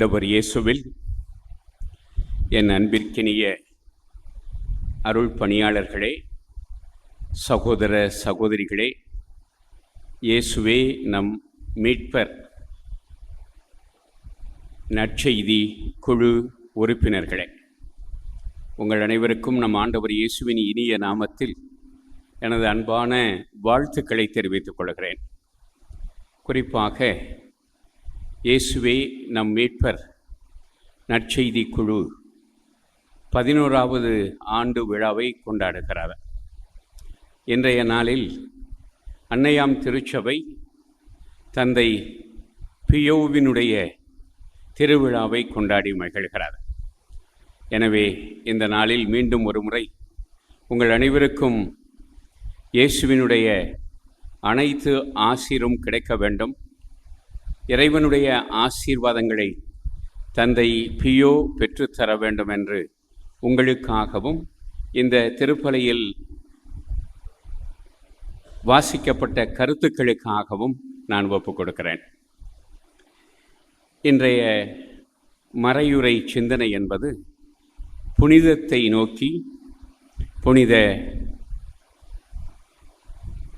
ஆண்டவர் இயேசுவில் என் அன்பிற்கினிய அருள் பணியாளர்களே சகோதர சகோதரிகளே இயேசுவே நம் மீட்பர் நற்செய்தி குழு உறுப்பினர்களே. உங்கள் அனைவருக்கும் நம் ஆண்டவர் இயேசுவின் இனிய நாமத்தில் எனது அன்பான வாழ்த்துக்களை தெரிவித்துக் கொள்கிறேன். குறிப்பாக இயேசுவே நம் மீட்பர். நற்செய்தி குழு பதினோராவது ஆண்டு விழாவை கொண்டாடுகிறார். இன்றைய நாளில் அன்னையாம் திருச்சபை தந்தை பியோவினுடைய திருவிழாவை கொண்டாடி மகிழ்கிறார். எனவே இந்த நாளில் மீண்டும் ஒரு முறை உங்கள் அனைவருக்கும் இயேசுவினுடைய அனைத்து ஆசிரும் கிடைக்க வேண்டும். இறைவனுடைய ஆசீர்வாதங்களை தந்தை பியோ பெற்றுத்தர வேண்டும் என்று உங்களுக்காகவும் இந்த திருப்பலையில் வாசிக்கப்பட்ட கருத்துக்களுக்காகவும் நான் ஒப்புக் கொடுக்கிறேன். இன்றைய மறையுறை சிந்தனை என்பது புனிதத்தை நோக்கி புனித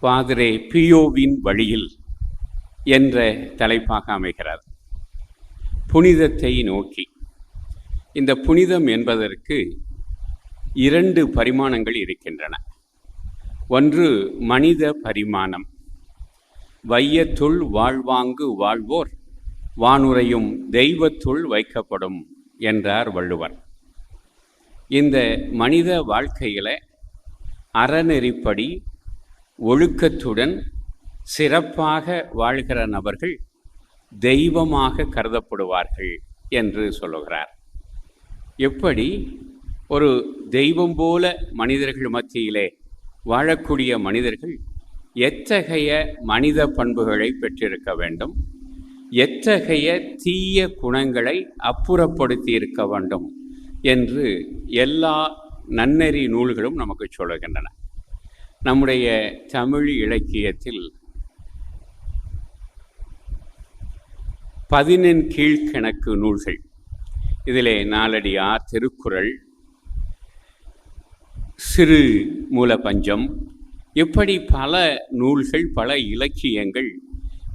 பாதிரே பியோவின் வழியில் என்ற தலைப்பாக அமைகிறது புனிதத்தை நோக்கி. இந்த புனிதம் என்பதற்கு இரண்டு பரிமாணங்கள் இருக்கின்றன. ஒன்று மனித பரிமாணம். வையத்துள் வாழ்வாங்கு வாழ்வோர் வானுரையும் தெய்வத்துள் வைக்கப்படும் என்றார் வள்ளுவர். இந்த மனித வாழ்க்கையில் அறநெறிப்படி ஒழுக்கத்துடன் சிறப்பாக வாழ்கிற நபர்கள் தெய்வமாக கருதப்படுவார்கள் என்று சொல்லுகிறார். எப்படி? ஒரு தெய்வம் போல மனிதர்கள் மத்தியிலே வாழக்கூடிய மனிதர்கள் எத்தகைய மனித பண்புகளை பெற்றிருக்க வேண்டும்? எத்தகைய தீய குணங்களை அப்புறப்படுத்தி இருக்க வேண்டும்? என்று எல்லா நன்னெறி நூல்களும் நமக்கு சொல்லுகின்றன. நம்முடைய தமிழ் இலக்கியத்தில் பதினெண் கீழ்கணக்கு நூல்கள். இதிலே நாலடியார் திருக்குறள் சிறு மூலபஞ்சம் இப்படி பல நூல்கள் பல இலக்கியங்கள்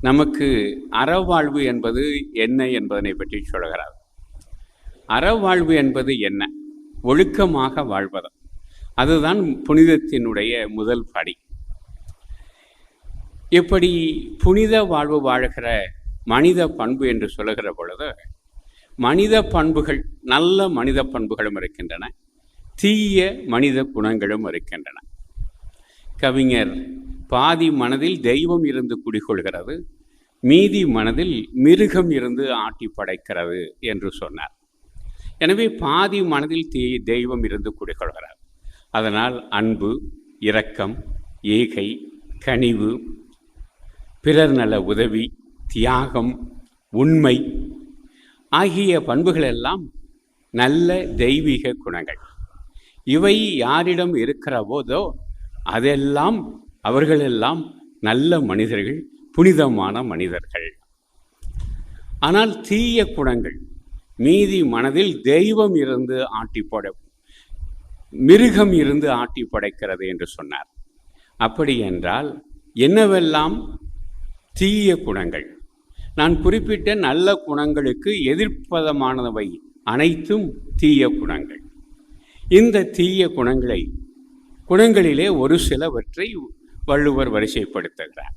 நமக்கு அறவாழ்வு என்பது என்ன என்பதனை பற்றி சொல்கிறார். அறவாழ்வு என்பது என்ன? ஒழுக்கமாக வாழ்வது? அதுதான் புனிதத்தினுடைய முதல் படி. இப்படி புனித வாழ்வு வாழ்கிற மனித பண்பு என்று சொல்லுகிற பொழுது மனித பண்புகள் நல்ல மனித பண்புகளும் இருக்கின்றன தீய மனித குணங்களும் இருக்கின்றன. கவிஞர் பாதி மனதில் தெய்வம் இருந்து குடிகொள்கிறது மீதி மனதில் மிருகம் இருந்து ஆட்டி படைக்கிறது என்று சொன்னார். எனவே பாதி மனதில் தீ தெய்வம் இருந்து குடிகொள்கிறார். அதனால் அன்பு இரக்கம் ஏகை கனிவு பிறர் நல உதவி தியாகம் உண்மை ஆகிய பண்புகள் எல்லாம் நல்ல தெய்வீக குணங்கள். இவை யாரிடம் இருக்கிற போதோ அதெல்லாம் அவர்களெல்லாம் நல்ல மனிதர்கள் புனிதமான மனிதர்கள். ஆனால் தீய குணங்கள் மீதி மனதில் தெய்வம் இருந்து ஆட்டி பட மிருகம் இருந்து ஆட்டி படைக்கிறது என்று சொன்னார். அப்படி என்றால் என்னவெல்லாம் தீய குணங்கள்? நான் குறிப்பிட்ட நல்ல குணங்களுக்கு எதிர்ப்பதமானவை அனைத்தும் தீய குணங்கள். இந்த தீய குணங்களை குணங்களிலே ஒரு சிலவற்றை வள்ளுவர் வரிசைப்படுத்துகிறார்.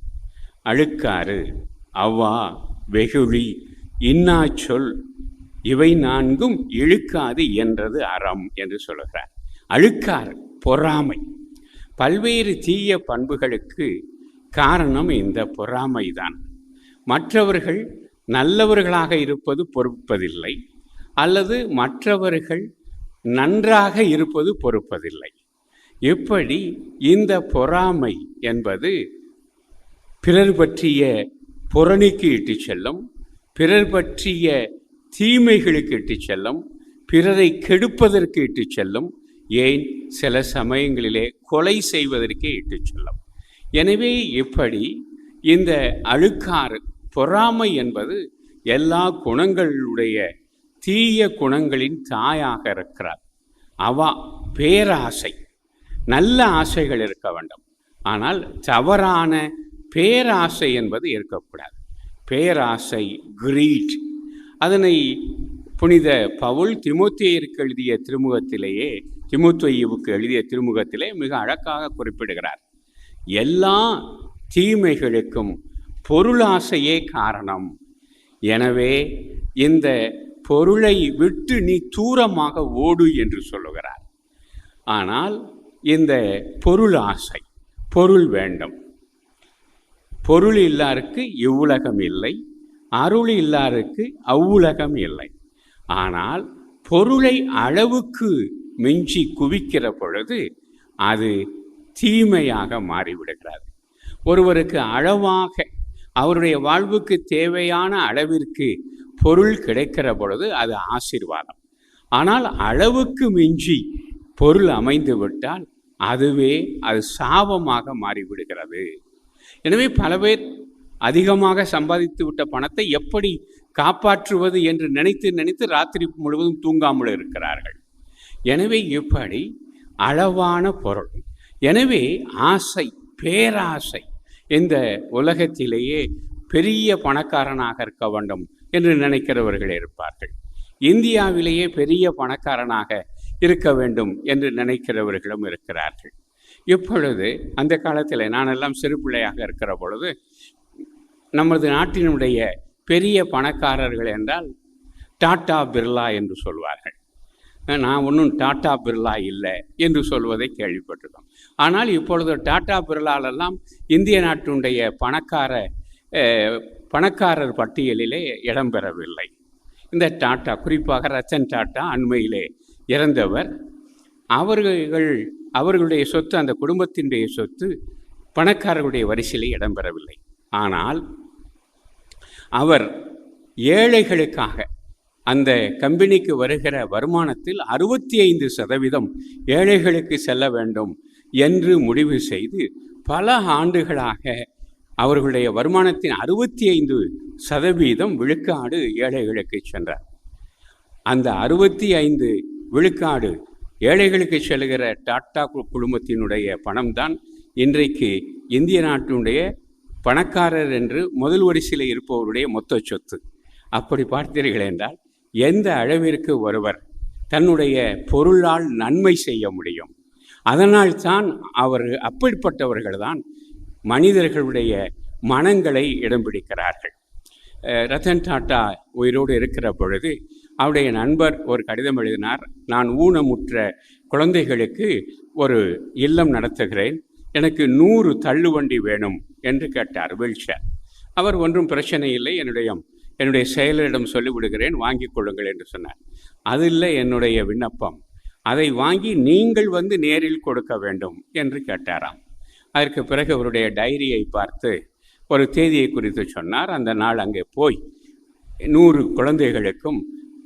அழுக்காறு அவ்வா வெகுளி இன்னாச்சொல் இவை நான்கும் இழுக்காது என்றது அறம் என்று சொல்கிறார் அழுக்காறு பொறாமை. பல்வேறு தீய பண்புகளுக்கு காரணம் இந்த பொறாமைதான். மற்றவர்கள் நல்லவர்களாக இருப்பது பொறுப்பதில்லை அல்லது மற்றவர்கள் நன்றாக இருப்பது பொறுப்பதில்லை. எப்படி இந்த பொறாமை என்பது பிறர் பற்றிய புறணிக்கு இட்டு செல்லும் பிறர் பற்றிய தீமைகளுக்கு இட்டு செல்லும் பிறரை கெடுப்பதற்கு இட்டு செல்லும் ஏன் சில சமயங்களிலே கொலை செய்வதற்கே இட்டு செல்லும். எனவே இப்படி இந்த அழுக்காறு பொறாமை என்பது எல்லா குணங்களுடைய தீய குணங்களின் தாயாக இருக்கிறார். அவா பேராசை. நல்ல ஆசைகள் இருக்க வேண்டும். ஆனால் தவறான பேராசை என்பது இருக்கக்கூடாது. பேராசை கிரீட். அதனை புனித பவுல் திமுத்தியருக்கு எழுதிய திருமுகத்திலேயே திமுத்தையுவுக்கு எழுதிய திருமுகத்திலே மிக அழகாக குறிப்பிடுகிறார். எல்லா தீமைகளுக்கும் பொருளாசையே காரணம். எனவே இந்த பொருளை விட்டு நீ தூரமாக ஓடு என்று சொல்லுகிறார். ஆனால் இந்த பொருள் ஆசை பொருள் வேண்டும். பொருள் இல்லாருக்கு இவ்வுலகம் இல்லை அருள் இல்லாருக்கு அவ்வுலகம் இல்லை. ஆனால் பொருளை அளவுக்கு மிஞ்சி குவிக்கிற பொழுது அது தீமையாக மாறிவிடுகிறது. ஒருவருக்கு அளவாக அவருடைய வாழ்வுக்கு தேவையான அளவிற்கு பொருள் கிடைக்கிற பொழுது அது ஆசீர்வாதம். ஆனால் அளவுக்கு மிஞ்சி பொருள் அமைந்து விட்டால் அதுவே அது சாபமாக மாறிவிடுகிறது. எனவே பல பேர் அதிகமாக சம்பாதித்து விட்ட பணத்தை எப்படி காப்பாற்றுவது என்று நினைத்து நினைத்து ராத்திரி முழுவதும் தூங்காமல் இருக்கிறார்கள். எனவே இப்படி அளவான பொருள். எனவே ஆசை பேராசை இந்த உலகத்திலேயே பெரிய பணக்காரனாக இருக்க வேண்டும் என்று நினைக்கிறவர்கள் இருப்பார்கள். இந்தியாவிலேயே பெரிய பணக்காரனாக இருக்க வேண்டும் என்று நினைக்கிறவர்களும் இருக்கிறார்கள். இப்பொழுது அந்த காலத்தில் நானெல்லாம் சிறு பிள்ளையாக இருக்கிற பொழுது நமது நாட்டினுடைய பெரிய பணக்காரர்கள் என்றால் டாடா பிர்லா என்று சொல்வார்கள். நான் ஒன்றும் டாட்டா பிர்லா இல்லை என்று சொல்வதை கேள்விப்பட்டிருக்கோம். ஆனால் இப்பொழுது டாட்டா பிர்லாலெல்லாம் இந்திய நாட்டினுடைய பணக்கார பணக்காரர் பட்டியலிலே இடம்பெறவில்லை. இந்த டாட்டா குறிப்பாக ரத்தன் டாட்டா அண்மையிலே இறந்தவர். அவர்கள் அவர்களுடைய சொத்து அந்த குடும்பத்தினுடைய சொத்து பணக்காரர்களுடைய வரிசையிலே இடம்பெறவில்லை. ஆனால் அவர் ஏழைகளுக்காக அந்த கம்பெனிக்கு வருகிற வருமானத்தில் அறுபத்தி ஐந்து சதவீதம் ஏழைகளுக்கு செல்ல வேண்டும் என்று முடிவு செய்து பல ஆண்டுகளாக அவர்களுடைய வருமானத்தின் அறுபத்தி ஐந்து சதவீதம் விழுக்காடு ஏழைகளுக்கு சென்றார். அந்த அறுபத்தி ஐந்து விழுக்காடு ஏழைகளுக்கு செல்கிற டாட்டா கு- குழுமத்தினுடைய பணம்தான் இன்றைக்கு இந்திய நாட்டினுடைய பணக்காரர் என்று முதல் வரிசையில் இருப்பவருடைய மொத்த சொத்து. அப்படி பார்த்தீர்கள் என்றால் எந்த அளவிற்கு ஒருவர் தன்னுடைய பொருளால் நன்மை செய்ய முடியும் அதனால் தான் அவர் அப்படிப்பட்டவர்கள்தான் மனிதர்களுடைய மனங்களை இடம் பிடிக்கிறார்கள். ரத்தன் டாட்டா உயிரோடு இருக்கிற பொழுது அவருடைய நண்பர் ஒரு கடிதம் எழுதினார் நான் ஊனமுற்ற குழந்தைகளுக்கு ஒரு இல்லம் நடத்துகிறேன் எனக்கு நூறு தள்ளுவண்டி வேணும் என்று கேட்டார் வீல்சேர். அவர் ஒன்றும் பிரச்சனை இல்லை என்னுடைய என்னுடைய செயலரிடம் சொல்லிவிடுகிறேன் வாங்கிக் கொள்ளுங்கள் என்று சொன்னார். அது இல்லை என்னுடைய விண்ணப்பம். அதை வாங்கி நீங்கள் வந்து நேரில் கொடுக்க வேண்டும் என்று கேட்டாராம். அதற்கு பிறகு அவருடைய டைரியை பார்த்து ஒரு தேதியை குறித்து சொன்னார். அந்த நாள் அங்கே போய் நூறு குழந்தைகளுக்கும்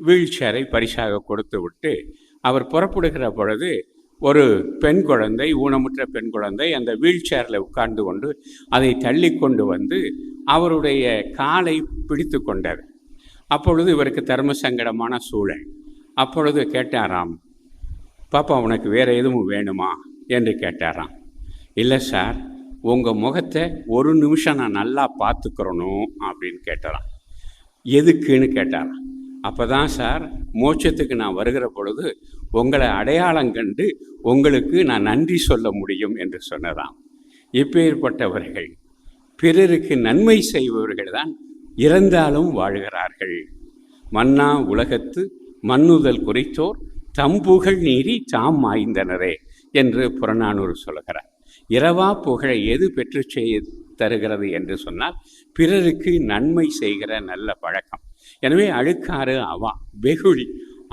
வீல் சேரை பரிசாக கொடுத்து விட்டு அவர் புறப்படுகிற பொழுது ஒரு பெண் குழந்தை ஊனமுற்ற பெண் குழந்தை அந்த வீல் சேரில் உட்கார்ந்து கொண்டு அதை தள்ளி கொண்டு வந்து அவருடைய காலை பிடித்து கொண்டார் அப்பொழுது இவருக்கு தர்ம சங்கடமான சூழல். அப்பொழுது கேட்டாராம் பாப்பா உனக்கு வேறு எதுவும் வேணுமா? என்று கேட்டாராம். இல்லை சார் உங்கள் முகத்தை ஒரு நிமிஷம் நான் நல்லா பார்த்துக்கிறணும் அப்படின்னு கேட்டாராம். எதுக்குன்னு? கேட்டாராம். அப்போ தான் சார் மோட்சத்துக்கு நான் வருகிற பொழுது உங்களை அடையாளம் கண்டு உங்களுக்கு நான் நன்றி சொல்ல முடியும் என்று சொன்னதாம். இப்பேற்பட்டவர்கள் பிறருக்கு நன்மை செய்பவர்கள் தான் இறந்தாலும் வாழ்கிறார்கள். மன்னா உலகத்து மன்னுதல் குறித்தோர் தம்புகழ் நீரி தாம் மாய்ந்தனரே என்று புறநானூறு சொல்கிறார். இரவா புகழை எது பெற்று செய்ய தருகிறது என்று சொன்னால் பிறருக்கு நன்மை செய்கிற நல்ல பழக்கம். எனவே அழுக்காறு அவா வெகுளி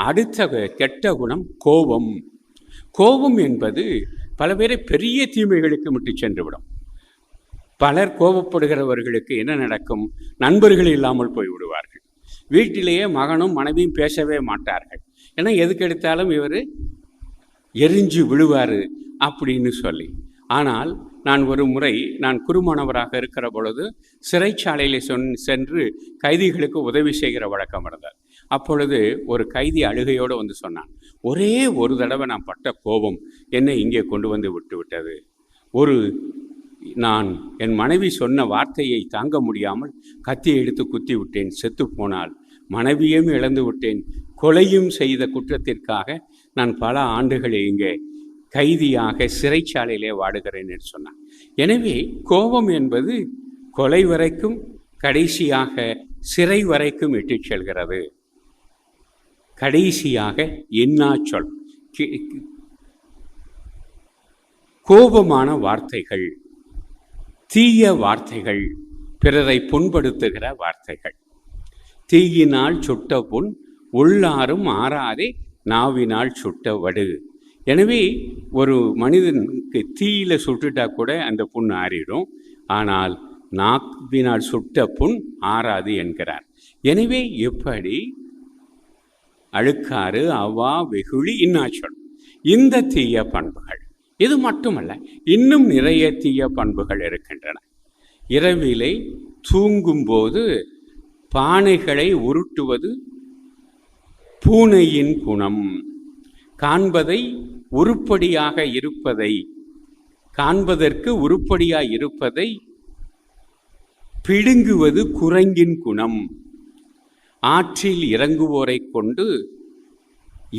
அடுத்த கெட்ட குணம் கோபம். கோபம் என்பது பல பேரை பெரிய தீமைகளுக்கு விட்டு சென்றுவிடும். பலர் கோபப்படுகிறவர்களுக்கு என்ன நடக்கும்? நண்பர்கள் இல்லாமல் போய் விடுவார்கள் வீட்டிலேயே மகனும் மனைவியும் பேசவே மாட்டார்கள். ஏன்னா எதுக்கு எடுத்தாலும் இவர் எரிஞ்சு விழுவார் அப்படின்னு சொல்லி. ஆனால் நான் ஒரு முறை நான் குருமானவராக இருக்கிற பொழுது சிறைச்சாலையில் சொன் சென்று கைதிகளுக்கு உதவி செய்கிற வழக்கம் இருந்தது. அப்பொழுது ஒரு கைதி அழுகையோடு வந்து சொன்னான் ஒரே ஒரு தடவை நான் பட்ட கோபம் என்னை இங்கே கொண்டு வந்து விட்டு விட்டது. ஒரு நான் என் மனைவி சொன்ன வார்த்தையை தாங்க முடியாமல் கத்தியை எடுத்து குத்தி விட்டேன் செத்து போனால் மனைவியும் இழந்து விட்டேன். கொலையும் செய்த குற்றத்திற்காக நான் பல ஆண்டுகள் இங்கே கைதியாக சிறைச்சாலையிலே வாடுகிறேன் என்று சொன்னான். எனவே கோபம் என்பது கொலை வரைக்கும் கடைசியாக சிறை வரைக்கும் இட்டுச் செல்கிறது. கடைசியாக என்னா சொல்? கோபமான வார்த்தைகள் தீய வார்த்தைகள் பிறரை புண்படுத்துகிற வார்த்தைகள். தீயினால் சுட்ட புண் உள்ளாரும் ஆறாதே நாவினால் சுட்ட வடு. எனவே ஒரு மனிதனுக்கு தீயில சுட்டுட்டா கூட அந்த புண் ஆறிடும். ஆனால் நாவினால் சுட்ட புண் ஆறாது என்கிறார். எனவே எப்படி அழுக்காறு அவா வெகுளி இன்னாச்சொல். இந்த தீய பண்புகள். இது மட்டுமல்ல இன்னும் நிறைய தீய பண்புகள் இருக்கின்றன. இரவிலை தூங்கும்போது பானைகளை உருட்டுவது பூனையின் குணம். காண்பதை உருப்படியாக இருப்பதை காண்பதற்கு உருப்படியாக இருப்பதை பிடுங்குவது குரங்கின் குணம். ஆற்றில் இறங்குவோரைக் கொண்டு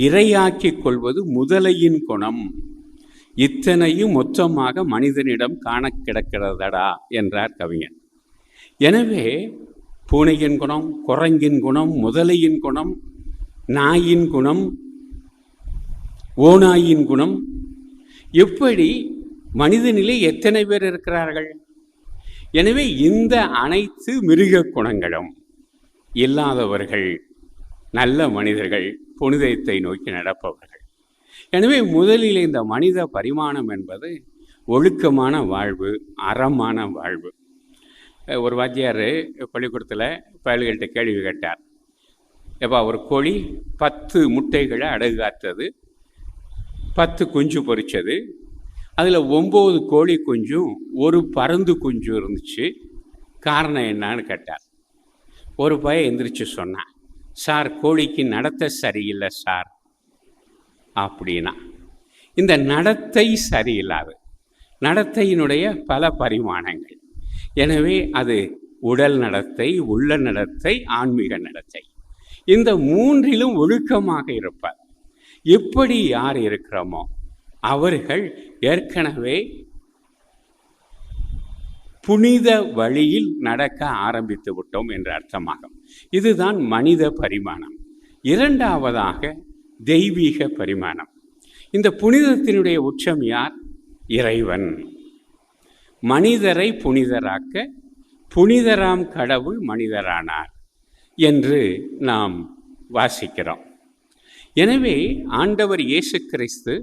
இரையாக்கிக் கொள்வது முதலையின் குணம். இத்தனையும் மொத்தமாக மனிதனிடம் காண கிடக்கிறதடா என்றார் கவிஞன். எனவே பூனையின் குணம் குரங்கின் குணம் முதலையின் குணம் நாயின் குணம் ஓநாயின் குணம் எப்படி மனிதனிலே எத்தனை பேர் இருக்கிறார்கள்? எனவே இந்த அனைத்து மிருக குணங்களும் இல்லாதவர்கள் நல்ல மனிதர்கள் புனிதத்தை நோக்கி நடப்பவர்கள். எனவே முதலில் இந்த மனித பரிமாணம் என்பது ஒழுக்கமான வாழ்வு அறமான வாழ்வு. ஒரு வாத்தியார் பள்ளிக்கூடத்தில் பயல்கள்கிட்ட கேள்வி கேட்டார். எப்பா ஒரு கோழி பத்து முட்டைகளை அடகு காத்தது பத்து குஞ்சு பொறிச்சது அதில் ஒம்பது கோழி குஞ்சும் ஒரு பருந்து குஞ்சும் இருந்துச்சு. காரணம் என்னான்னு கேட்டார். ஒரு பையன் எந்திரிச்சு சொன்னான் சார் கோழிக்கு நடத்தை சரியில்லை சார். அப்படின்னா இந்த நடத்தை சரியில்லாது. நடத்தையினுடைய பல பரிமாணங்கள். எனவே அது உடல் நடத்தை உள்ள நடத்தை ஆன்மீக நடத்தை. இந்த மூன்றிலும் ஒழுக்கமாக இருப்பார். எப்படி யார் இருக்கிறோமோ அவர்கள் ஏற்கனவே புனித வழியில் நடக்க ஆரம்பித்து விட்டோம் என்று அர்த்தமாகும். இதுதான் மனித பரிமாணம். இரண்டாவதாக தெய்வீக பரிமாணம். இந்த புனிதத்தினுடைய உச்சம் யார்? இறைவன். மனிதரை புனிதராக்க புனிதராம் கடவுள் மனிதரானார் என்று நாம் வாசிக்கிறோம். எனவே ஆண்டவர் இயேசு கிறிஸ்து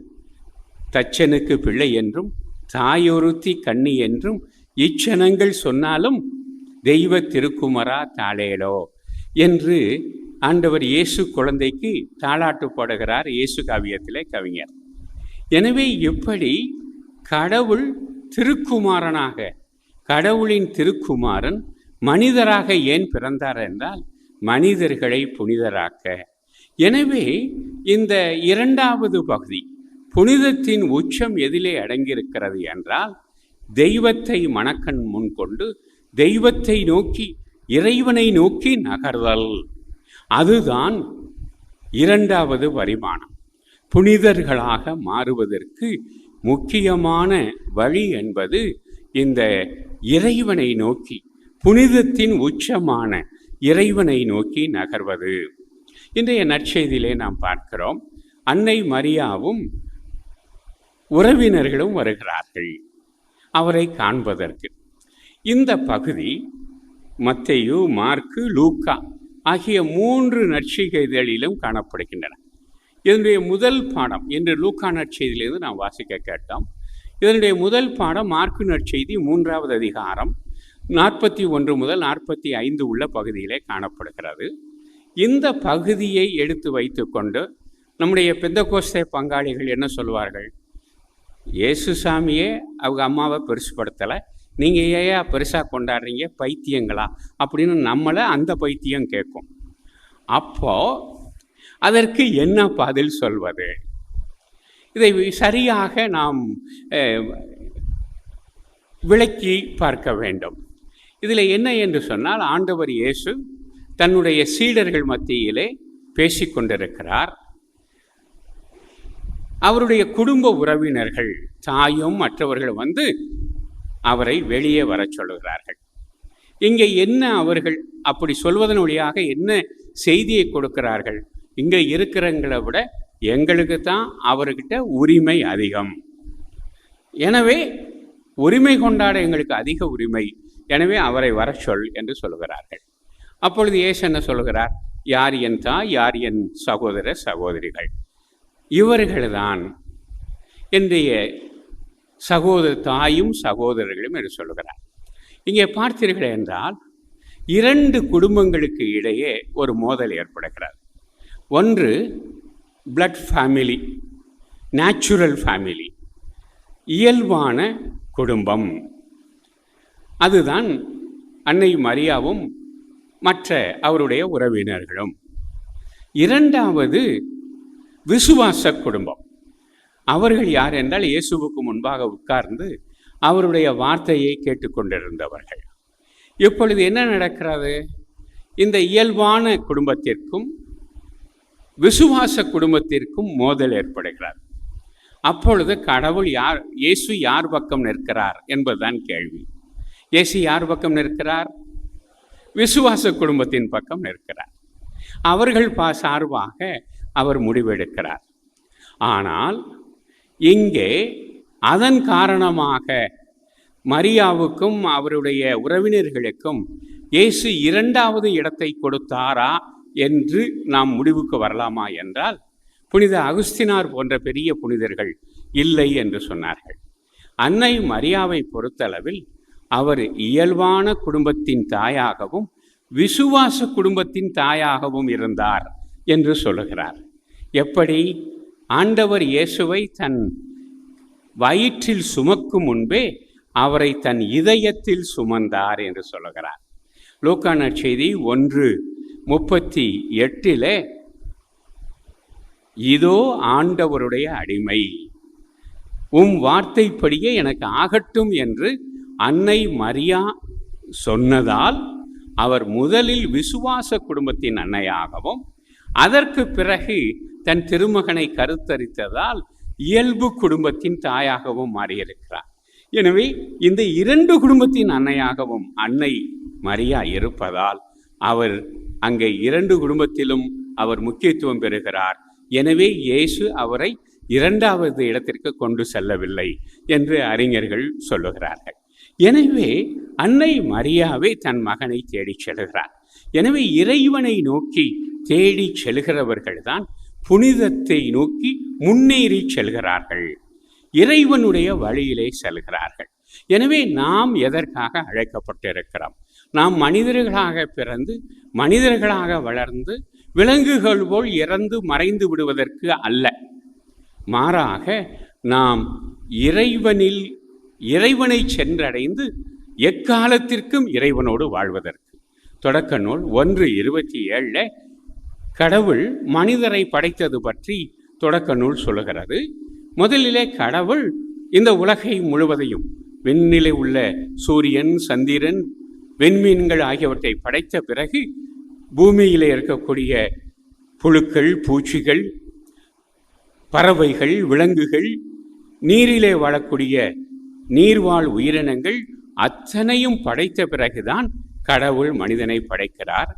தச்சனுக்கு பிள்ளை என்றும் தாயொருத்தி கண்ணி என்றும் இச்சனங்கள் சொன்னாலும் தெய்வ திருக்குமரா தாளேலோ என்று ஆண்டவர் இயேசு குழந்தைக்கு தாளாட்டு போடுகிறார் இயேசு காவியத்திலே கவிஞர். எனவே இப்படி கடவுள் திருக்குமாரனாக கடவுளின் திருக்குமாரன் மனிதராக ஏன் பிறந்தார் என்றால் மனிதர்களை புனிதராக்க. எனவே இந்த இரண்டாவது பகுதி புனிதத்தின் உச்சம் எதிலே அடங்கியிருக்கிறது என்றால் தெய்வத்தை மணக்கண் முன் கொண்டு தெய்வத்தை நோக்கி இறைவனை நோக்கி நகர்தல். அதுதான் இரண்டாவது வரிமானம் புனிதர்களாக மாறுவதற்கு முக்கியமான வழி என்பது இந்த இறைவனை நோக்கி புனிதத்தின் உச்சமான இறைவனை நோக்கி நகர்வது. இன்றைய நற்செய்தியிலே நாம் பார்க்கிறோம் அன்னை மரியாவும் உறவினர்களும் வருகிறார்கள். அவரை காண்பதற்கு. இந்த பகுதி மத்தையு மார்க்கு லூக்கா ஆகிய மூன்று நற்செய்திகளிலும் காணப்படுகின்றன. இதனுடைய முதல் பாடம் என்று லூக்கா நற்செய்தியிலிருந்து நாம் வாசிக்க கேட்டோம். இதனுடைய முதல் பாடம் மார்க்கு நற்செய்தி மூன்றாவது அதிகாரம் நாற்பத்தி ஒன்று முதல் நாற்பத்தி ஐந்து உள்ள பகுதியிலே காணப்படுகிறது. இந்த பகுதியை எடுத்து வைத்துக்கொண்டு நம்முடைய பெந்தகோஸ்தே பங்காளிகள் என்ன சொல்வார்கள்? இயேசு சாமியே அவங்க அம்மாவை பெருசுப்படுத்தலை. நீங்கள் ஏன் பெருசாக கொண்டாடுறீங்க? பைத்தியங்களா? அப்படின்னு நம்மளை அந்த பைத்தியம் கேட்கும் அப்போது அதற்கு என்ன பதில் சொல்வது? இதை சரியாக நாம் விளக்கி பார்க்க வேண்டும். இதில் என்ன என்று சொன்னால் ஆண்டவர் இயேசு தன்னுடைய சீடர்கள் மத்தியிலே பேசிக்கொண்டிருக்கிறார். அவருடைய குடும்ப உறவினர்கள் தாயும் மற்றவர்கள் வந்து அவரை வெளியே வரச் சொல்லுகிறார்கள். இங்கே என்ன அவர்கள் அப்படி சொல்வதன் வழியாக என்ன செய்தியை கொடுக்கிறார்கள்? இங்கே இருக்கிறவங்களை விட எங்களுக்கு தான் அவர்கிட்ட உரிமை அதிகம். எனவே உரிமை கொண்டாட எங்களுக்கு அதிக உரிமை. எனவே அவரை வர சொல் என்று சொல்லுகிறார்கள். அப்பொழுது ஏசு என்ன சொல்லுகிறார்? யார் என் தாய் யார் என் சகோதர சகோதரிகள்? இவர்கள்தான் என்னுடைய சகோதர தாயும் சகோதரர்களும் என்று சொல்லுகிறார். இங்கே பார்த்தீர்கள் என்றால் இரண்டு குடும்பங்களுக்கு இடையே ஒரு மோதல் ஏற்படுகிறது. ஒன்று பிளட் ஃபேமிலி நேச்சுரல் ஃபேமிலி இயல்பான குடும்பம். அதுதான் அன்னை மரியாவும் மற்ற அவருடைய உறவினர்களும். இரண்டாவது விசுவாச குடும்பம். அவர்கள் யார் என்றால் இயேசுவுக்கு முன்பாக உட்கார்ந்து அவருடைய வார்த்தையை கேட்டுக்கொண்டிருந்தவர்கள். இப்பொழுது என்ன நடக்கிறது? இந்த இயல்பான குடும்பத்திற்கும் விசுவாச குடும்பத்திற்கும் மோதல் ஏற்படுகிறது. அப்பொழுது கடவுள் யார் இயேசு யார் பக்கம் நிற்கிறார் என்பதுதான் கேள்வி. இயேசு யார் பக்கம் நிற்கிறார்? விசுவாச குடும்பத்தின் பக்கம் நிற்கிறார். அவர்கள் பா சார்பாக அவர் முடிவெடுக்கிறார். ஆனால் இங்கே அதன் காரணமாக மரியாவுக்கும் அவருடைய உறவினர்களுக்கும் இயேசு இரண்டாவது இடத்தை கொடுத்தாரா என்று நாம் முடிவுக்கு வரலாமா என்றால் புனித அகுஸ்தினார் போன்ற பெரிய புனிதர்கள் இல்லை என்று சொன்னார்கள். அன்னை மரியாவை பொறுத்தளவில் அவர் இயல்பான குடும்பத்தின் தாயாகவும் விசுவாச குடும்பத்தின் தாயாகவும் இருந்தார். என்று சொல்லுகிறார். எப்படி? ஆண்டவர் இயேசுவை தன் வயிற்றில் சுமக்கும் முன்பே அவரை தன் இதயத்தில் சுமந்தார் என்று சொல்லுகிறார். லூக்கான செய்தி ஒன்று முப்பத்தி எட்டிலே இதோ ஆண்டவருடைய அடிமை. உம் வார்த்தைப்படியே எனக்கு ஆகட்டும் என்று அன்னை மரியா சொன்னதால் அவர் முதலில் விசுவாச குடும்பத்தின் அன்னையாகவும் அதற்கு பிறகு தன் திருமகனை கருத்தரித்ததால் இயல்பு குடும்பத்தின் தாயாகவும் மாறியிருக்கிறார். எனவே இந்த இரண்டு குடும்பத்தின் அன்னையாகவும் அன்னை மரியா இருப்பதால் அவர் அங்கே இரண்டு குடும்பத்திலும் அவர் முக்கியத்துவம் பெறுகிறார். எனவே இயேசு அவரை இரண்டாவது இடத்திற்கு கொண்டு செல்லவில்லை என்று அறிஞர்கள் சொல்லுகிறார்கள். எனவே அன்னை மரியாவே தன் மகனை தேடிச் செல்கிறார். எனவே இறைவனை நோக்கி தேடிச் செல்கிறவர்கள்தான் புனிதத்தை நோக்கி முன்னேறி செல்கிறார்கள். இறைவனுடைய வழியிலே செல்கிறார்கள். எனவே நாம் எதற்காக அழைக்கப்பட்டிருக்கிறோம்? நாம் மனிதர்களாக பிறந்து மனிதர்களாக வளர்ந்து விலங்குகள் போல் இறந்து மறைந்து விடுவதற்கு அல்ல. மாறாக நாம் இறைவனில் இறைவனை சென்றடைந்து எக்காலத்திற்கும் இறைவனோடு வாழ்வதற்கு. தொடக்க நூல் ஒன்று இருபத்தி ஏழில் கடவுள் மனிதரை படைத்தது பற்றி தொடக்க நூல் சொல்லுகிறது. முதலிலே கடவுள் இந்த உலகை முழுவதையும் விண்ணிலே உள்ள சூரியன் சந்திரன் வெண்மீன்கள் ஆகியவற்றை படைத்த பிறகு பூமியிலே இருக்கக்கூடிய புழுக்கள் பூச்சிகள் பறவைகள் விலங்குகள் நீரிலே வாழக்கூடிய நீர்வாழ் உயிரினங்கள் அத்தனையும் படைத்த பிறகுதான் கடவுள் மனிதனை படைக்கிறார்.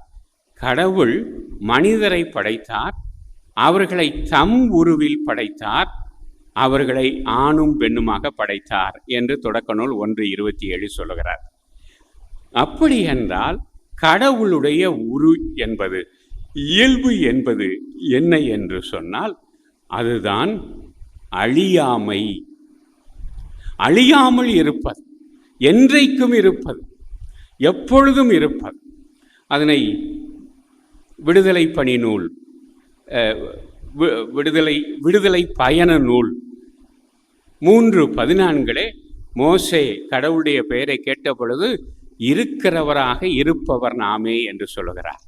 கடவுள் மனிதரை படைத்தார் அவர்களை தம் உருவில் படைத்தார் அவர்களை ஆணும் பெண்ணுமாக படைத்தார் என்று தொடக்க நூல் ஒன்று இருபத்தி ஏழு சொல்லுகிறார். அப்படி என்றால் கடவுளுடைய உரு என்பது இயல்பு என்பது என்ன என்று சொன்னால் அதுதான் அழியாமை. அழியாமல் இருப்பது என்றைக்கும் இருப்பது எப்பொழுதும் இருப்பது. அதனை விடுதலை பணி நூல் வி- விடுதலை விடுதலை பயண நூல். மூன்று பதினான்களே மோசே கடவுளுடைய பெயரை கேட்ட பொழுது இருக்கிறவராக இருப்பவர் நாமே என்று சொல்லுகிறார்.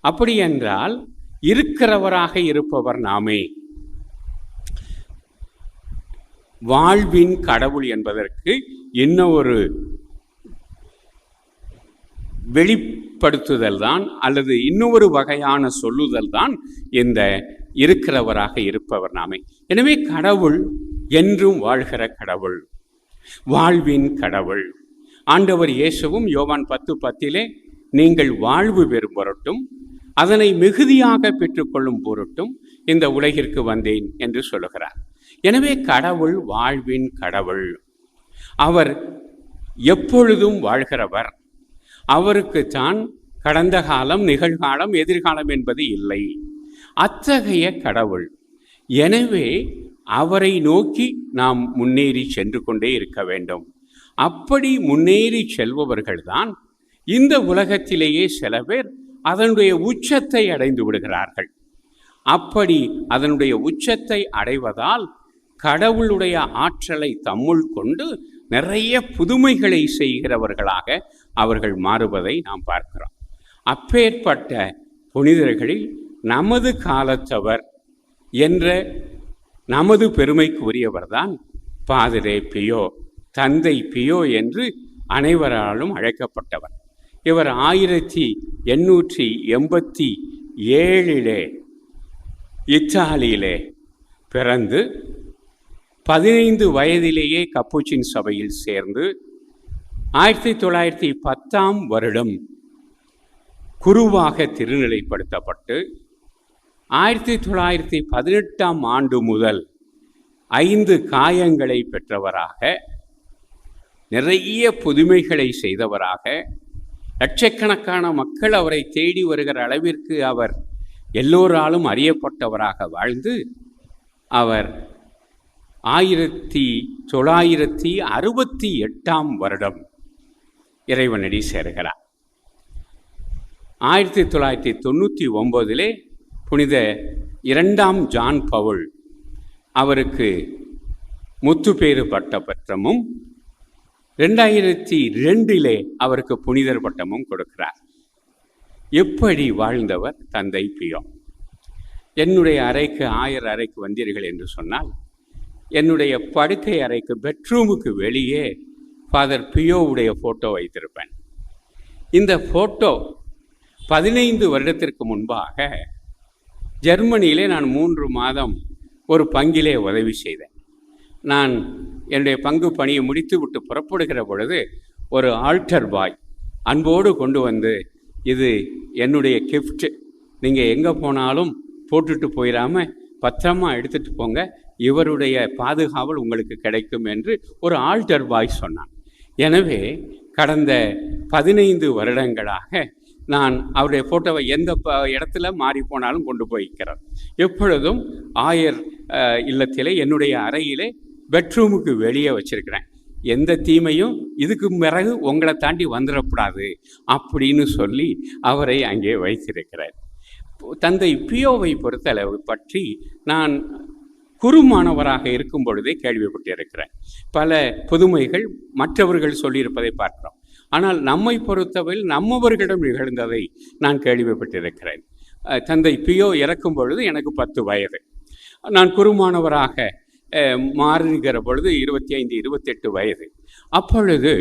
அப்படி என்றால் இருக்கிறவராக இருப்பவர் நாமே. வாழ்வின் கடவுள் என்பதற்கு இன்னொரு வெளிப்படுத்துதல் தான் அல்லது இன்னொரு வகையான சொல்லுதல் தான் இந்த இருக்கிறவராக இருப்பவர் நாமே. எனவே கடவுள் என்றும் வாழ்கிற கடவுள் வாழ்வின் கடவுள். ஆண்டவர் இயேசுவும் யோவான் பத்து பத்திலே நீங்கள் வாழ்வு பெறும் பொருட்டும் அதனை மிகுதியாக பெற்றுக்கொள்ளும் பொருட்டும் இந்த உலகிற்கு வந்தேன் என்று சொல்லுகிறார். எனவே கடவுள் வாழ்வின் கடவுள். அவர் எப்பொழுதும் வாழ்கிறவர். அவருக்கு தான் கடந்த காலம் நிகழ்காலம் எதிர்காலம் என்பது இல்லை. அத்தகைய கடவுள். எனவே அவரை நோக்கி நாம் முன்னேறி சென்று கொண்டே இருக்க வேண்டும். அப்படி முன்னேறி செல்பவர்கள்தான் இந்த உலகத்திலேயே சில பேர் அதனுடைய உச்சத்தை அடைந்து விடுகிறார்கள். அப்படி அதனுடைய உச்சத்தை அடைவதால் கடவுளுடைய ஆற்றலை தம்முள் கொண்டு நிறைய புதுமைகளை செய்கிறவர்களாக அவர்கள் மாறுவதை நாம் பார்க்கிறோம். அப்பேற்பட்ட புனிதர்களில் நமது காலத்தவர் என்ற நமது பெருமைக்கு உரியவர்தான் பாதிரே பியோ தந்தை பியோ என்று அனைவராலும் அழைக்கப்பட்டவர். இவர் ஆயிரத்தி எண்ணூற்றி எண்பத்தி ஏழிலே இத்தாலியிலே பிறந்து பதினைந்து வயதிலேயே கப்புச்சின் சபையில் சேர்ந்து ஆயிரத்தி தொள்ளாயிரத்தி பத்தாம் வருடம் குருவாக திருநிலைப்படுத்தப்பட்டு ஆயிரத்தி தொள்ளாயிரத்தி பதினெட்டாம் ஆண்டு முதல் ஐந்து காயங்களை பெற்றவராக நிறைய புதுமைகளை செய்தவராக லட்சக்கணக்கான மக்கள் அவரை தேடி வருகிற அளவிற்கு அவர் எல்லோராலும் அறியப்பட்டவராக வாழ்ந்து அவர் ஆயிரத்தி தொள்ளாயிரத்தி அறுபத்தி எட்டாம் வருடம் இறைவனடி சேர்கிறார். ஆயிரத்தி தொள்ளாயிரத்தி தொண்ணூற்றி ஒம்போதிலே புனித இரண்டாம் ஜான் பவுல் அவருக்கு முத்துப்பேறு பட்ட பட்டமும் ரெண்டாயிரத்தி ரெண்டிலே அவருக்கு புனிதர் பட்டமும் கொடுக்கிறார். எப்படி வாழ்ந்தவர் தந்தை பியோ? என்னுடைய அறைக்கு ஆயர் அறைக்கு வந்தீர்கள் என்று சொன்னால் என்னுடைய படுக்கை அறைக்கு பெட்ரூமுக்கு வெளியே ஃபாதர் பியோவுடைய ஃபோட்டோ வைத்திருப்பேன். இந்த ஃபோட்டோ பதினைந்து வருடத்திற்கு முன்பாக ஜெர்மனியிலே நான் மூன்று மாதம் ஒரு பங்கிலே உதவி செய்தேன். நான் என்னுடைய பங்கு பணியை முடித்து விட்டு புறப்படுகிற பொழுது ஒரு ஆல்டர் பாய் அன்போடு கொண்டு வந்து இது என்னுடைய கிஃப்ட் நீங்கள் எங்கே போனாலும் போட்டுட்டு போயிடாம பத்திரமா எடுத்துகிட்டு போங்க. இவருடைய பாதுகாவல் உங்களுக்கு கிடைக்கும் என்று ஒரு ஆல்டர் பாய் சொன்னான். எனவே கடந்த பதினைந்து வருடங்களாக நான் அவருடைய ஃபோட்டோவை எந்த ப இடத்துல மாறி போனாலும் கொண்டு போய்க்கிறேன் எப்பொழுதும் ஆயர் இல்லத்தில் இல்லத்திலே என்னுடைய அறையிலே பெட்ரூமுக்கு வெளியே வச்சிருக்கிறேன். எந்த தீமையும் இதுக்கு பிறகு உங்களை தாண்டி வந்துடக்கூடாது அப்படின்னு சொல்லி அவரை அங்கே வைத்திருக்கிறேன் தந்தை பியோவை பொறுத்தளவு பற்றி நான் குருமானவராக இருக்கும் பொழுதே கேள்விப்பட்டிருக்கிறேன் பல புதுமைகள் மற்றவர்கள் சொல்லியிருப்பதை பார்க்கிறோம். ஆனால் நம்மை பொறுத்தவரையில் நம்மவர்களிடம் நிகழ்ந்ததை நான் கேள்விப்பட்டிருக்கிறேன் தந்தை பியோ இறக்கும் பொழுது எனக்கு பத்து வயது. நான் குருமானவராக மாறுகிற பொழுது இருபத்தி ஐந்து இருபத்தெட்டு வயது. அப்பொழுது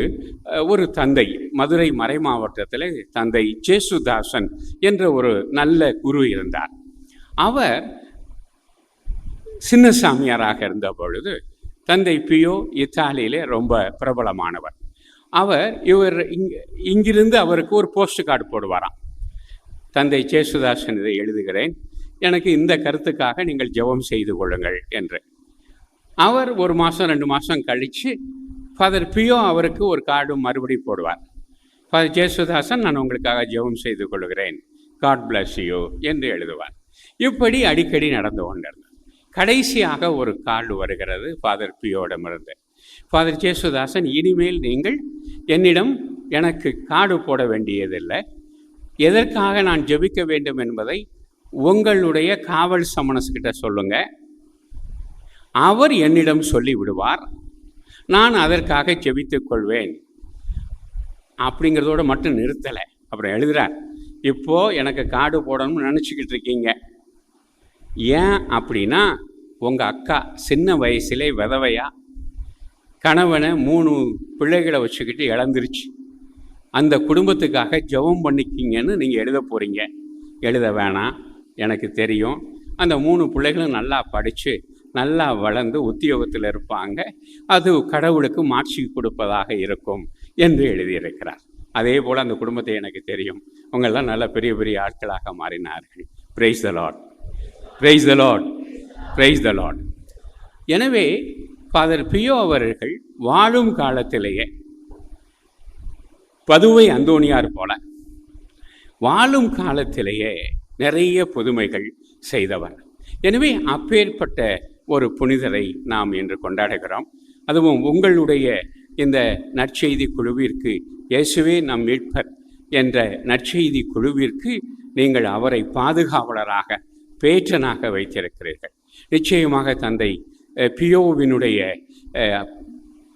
ஒரு தந்தை மதுரை மறை மாவட்டத்தில் தந்தை ஜேசுதாசன் என்ற ஒரு நல்ல குரு இருந்தார். அவர் சின்னசாமியாராக இருந்த பொழுது தந்தை பியோ இத்தாலியிலே ரொம்ப பிரபலமானவர். அவர் இவர் இங் இங்கிருந்து அவருக்கு ஒரு போஸ்ட் கார்டு போடுவாராம். தந்தை சேசுதாசன் இதை எழுதுகிறேன். எனக்கு இந்த கருத்துக்காக நீங்கள் ஜெபம் செய்து கொள்ளுங்கள் என்று. அவர் ஒரு மாதம் ரெண்டு மாதம் கழித்து ஃபாதர் பியோ அவருக்கு ஒரு கார்டும் மறுபடியும் போடுவார். ஃபாதர் ஜேசுதாசன் நான் உங்களுக்காக ஜெபம் செய்து கொள்கிறேன். காட் பிளஸ் யூ என்று எழுதுவார். இப்படி அடிக்கடி நடந்து கொண்டிருந்தார். கடைசியாக ஒரு கார்டு வருகிறது ஃபாதர் பியோடமிருந்து. ஃபாதர் ஜேசுதாசன் இனிமேல் நீங்கள் என்னிடம் எனக்கு காடு போட வேண்டியதில்லை. எதற்காக நான் ஜெபிக்க வேண்டும் என்பதை உங்களுடைய காவல் சமணஸ்கிட்ட சொல்லுங்க. அவர் என்னிடம் சொல்லி விடுவார் நான் அதற்காக ஜெபித்துக் கொள்வேன். அப்படிங்கிறதோட மட்டும் நிறுத்தலை. அப்புறம் எழுதுகிறார் இப்போது எனக்கு காடு போடணும்னு நினச்சிக்கிட்டு இருக்கீங்க. ஏன் அப்படின்னா உங்கள் அக்கா சின்ன வயசுலே விதவையாக கணவனை மூணு பிள்ளைகளை வச்சுக்கிட்டு இழந்துருச்சு. அந்த குடும்பத்துக்காக ஜெபம் பண்ணிக்கிங்கன்னு நீங்கள் எழுத போகிறீங்க எழுத வேணாம் எனக்கு தெரியும். அந்த மூணு பிள்ளைகளும் நல்லா படித்து நல்லா வளர்ந்து உத்தியோகத்தில் இருப்பாங்க. அது கடவுளுக்கு மாட்சி கொடுப்பதாக இருக்கும் என்று எழுதியிருக்கிறார். அதே போல் அந்த குடும்பத்தை எனக்கு தெரியும். அவங்கெல்லாம் நல்ல பெரிய பெரிய ஆட்களாக மாறினார்கள். Praise the Lord praise the Lord praise the Lord எனவே ஃபாதர் பியோ அவர்கள் வாழும் காலத்திலேயே பதுவை அந்தோணியார் போல வாழும் காலத்திலேயே நிறைய புதுமைகள் செய்தவர். எனவே அப்பேற்பட்ட ஒரு புனிதரை நாம் இன்று கொண்டாடுகிறோம். அதுவும் உங்களுடைய இந்த நற்செய்தி குழுவிற்கு இயேசுவே நம் மீட்பர் என்ற நற்செய்தி குழுவிற்கு நீங்கள் அவரை பாதுகாவலராக பேற்றனாக வைத்திருக்கிறீர்கள். நிச்சயமாக தந்தை பியோவினுடைய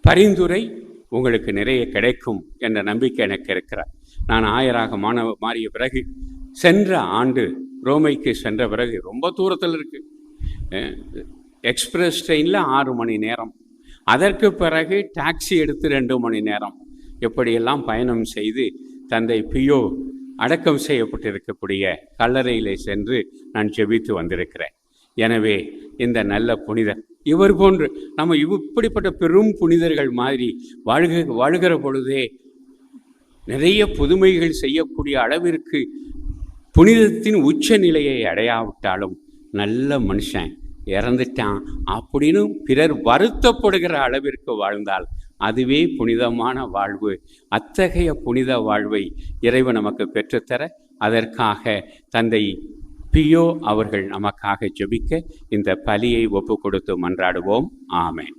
பரிந்துரை உங்களுக்கு நிறைய கிடைக்கும் என்ற நம்பிக்கை எனக்கு இருக்கிறார். நான் ஆயராக மாணவ மாறிய பிறகு சென்ற ஆண்டு ரோமைக்கு சென்ற பிறகு ரொம்ப தூரத்தில் இருக்கு. எக்ஸ்பிரஸ் ட்ரெயினில் ஆறு மணி நேரம். அதற்கு பிறகு டாக்ஸி எடுத்து ரெண்டு மணி நேரம். எப்படியெல்லாம் பயணம் செய்து தந்தை பியோ அடக்கம் செய்யப்பட்டிருக்கக்கூடிய கல்லறையிலே சென்று நான் ஜெபித்து வந்திருக்கிறேன். எனவே இந்த நல்ல புனிதர் இவர் போன்று நம்ம இப்படிப்பட்ட பெரும் புனிதர்கள் மாதிரி வாழ்க வாழ்கிற பொழுதே நிறைய புதுமைகள் செய்யக்கூடிய அளவிற்கு புனிதத்தின் உச்ச நிலையை அடையாவிட்டாலும் நல்ல மனுஷன் இறந்துட்டான் அப்படின்னு பிறர் வருத்தப்படுகிற அளவிற்கு வாழ்ந்தால் அதுவே புனிதமான வாழ்வு. அத்தகைய புனித வாழ்வை இறைவன் நமக்கு பெற்றுத்தர அதற்காக தந்தை பியோ அவர்கள் நமக்காக ஜெபிக்க இந்த பலியை ஒப்பு கொடுத்து மன்றாடுவோம். ஆமென்.